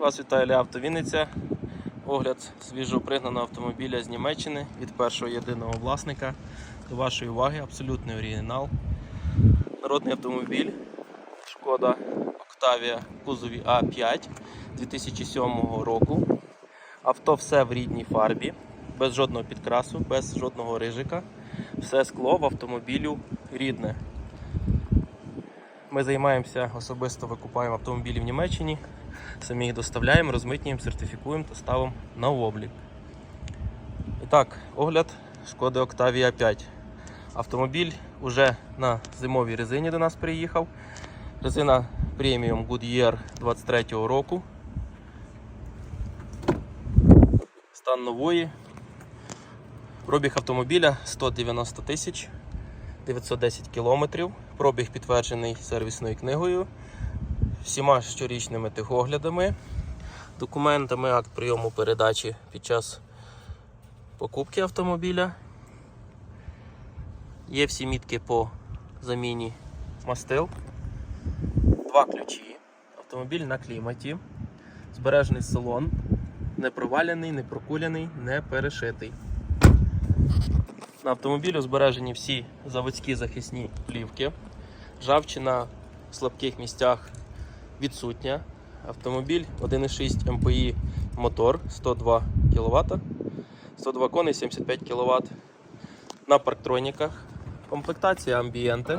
Вас вітає Леавто Вінниця. Огляд свіжопригнаного автомобіля з Німеччини від першого єдиного власника. До вашої уваги абсолютний оригінал. Народний автомобіль. Шкода Octavia кузові А5 2007 року. Авто все в рідній фарбі, без жодного підкрасу, без жодного рижика. Все скло в автомобілю рідне. Ми займаємося особисто викупаємо автомобілі в Німеччині, самі їх доставляємо, розмитнюємо, сертифікуємо та ставимо на облік. І так, огляд шкоди Octavia 5. Автомобіль вже на зимовій резині до нас приїхав. Резина преміум Goodyear 23 року. Стан нової. Пробіг автомобіля 190 тисяч 910 кілометрів. Пробіг підтверджений сервісною книгою, всіма щорічними техоглядами, документами, акт прийому передачі під час покупки автомобіля. Є всі мітки по заміні мастил. Два ключі. Автомобіль на кліматі. Збережений салон. Не провалений, не прокуляний, не перешитий. На автомобілю збережені всі заводські захисні плівки. Ржавчина в слабких місцях відсутня. Автомобіль 1,6 МПІ мотор 102 кВт, 102 коней 75 кВт. На парктроніках. Комплектація амбієнти.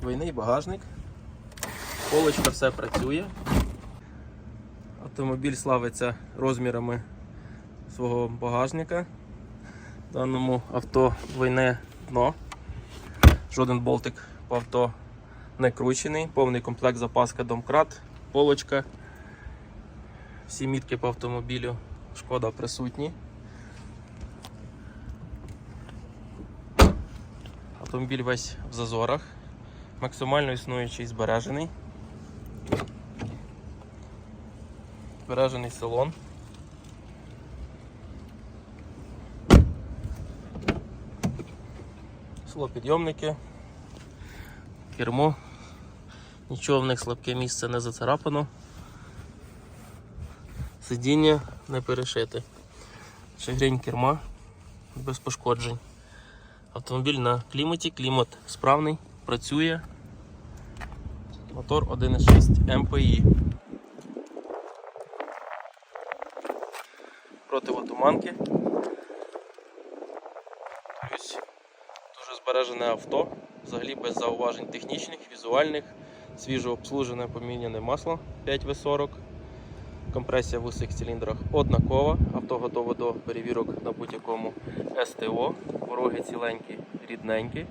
Двойний багажник. Полочка все працює. Автомобіль славиться розмірами свого багажника. В даному авто двойне дно. Жоден болтик по авто не кручений, повний комплект запаска домкрат, полочка. Всі мітки по автомобілю шкода присутні. Автомобіль весь в зазорах, максимально існуючий збережений. Збережений салон. Склопідйомники, кермо. Нічого в них слабке місце не зацарапано. Сидіння не перешите. Шагрень керма без пошкоджень. Автомобіль на кліматі, клімат справний, працює. Мотор 1,6 МПІ. Противотуманки. Збережене авто, взагалі без зауважень технічних, візуальних, свіжо обслужене поміняне масло 5В40. Компресія в усіх циліндрах однакова. Авто готове до перевірок на будь-якому СТО. Пороги ціленькі, рідненькі.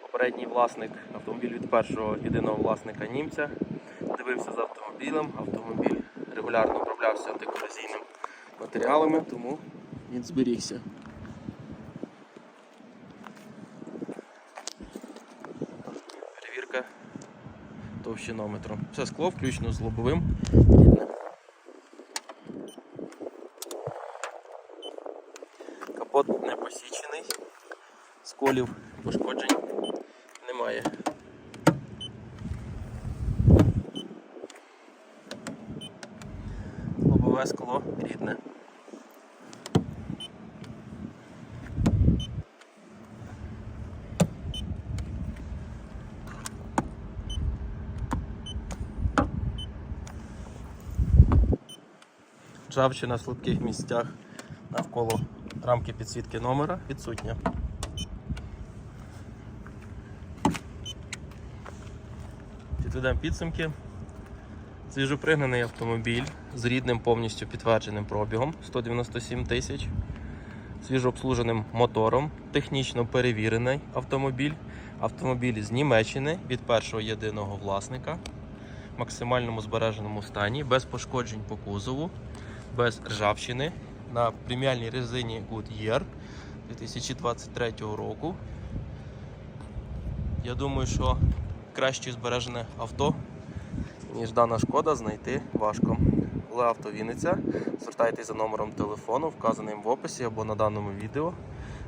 Попередній власник автомобіль від першого єдиного власника німця. Дивився за автомобілем. Автомобіль регулярно оброблявся антикорозійними матеріалами, тому він зберігся. Перевірка товщинометром. Все скло, включно з лобовим. Капот не посічений, сколів пошкоджень немає. Лобове скло рідне. Ржавчина в слабких місцях навколо рамки підсвітки номера відсутня. Підведемо підсумки. Свіжопригнаний автомобіль з рідним повністю підтвердженим пробігом 197 тисяч, свіжообслуженим мотором, технічно перевірений автомобіль. Автомобіль з Німеччини від першого єдиного власника в максимальному збереженому стані, без пошкоджень по кузову, без ржавчини на преміальній резині Goodyear 2023 року. Я думаю, що краще збережене авто, ніж дана шкода, знайти важко. Леавто Вінниця. Звертайтеся за номером телефону, вказаним в описі або на даному відео.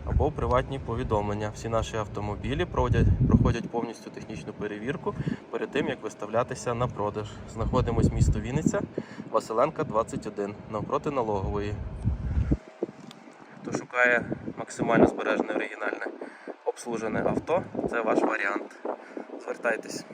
Або приватні повідомлення. Всі наші автомобілі проводять, проходять повністю технічну перевірку перед тим, як виставлятися на продаж. Знаходимось місто Вінниця, Василенка 21, навпроти налогової. Хто шукає максимально збережене оригінальне обслужене авто, це ваш варіант. Звертайтесь.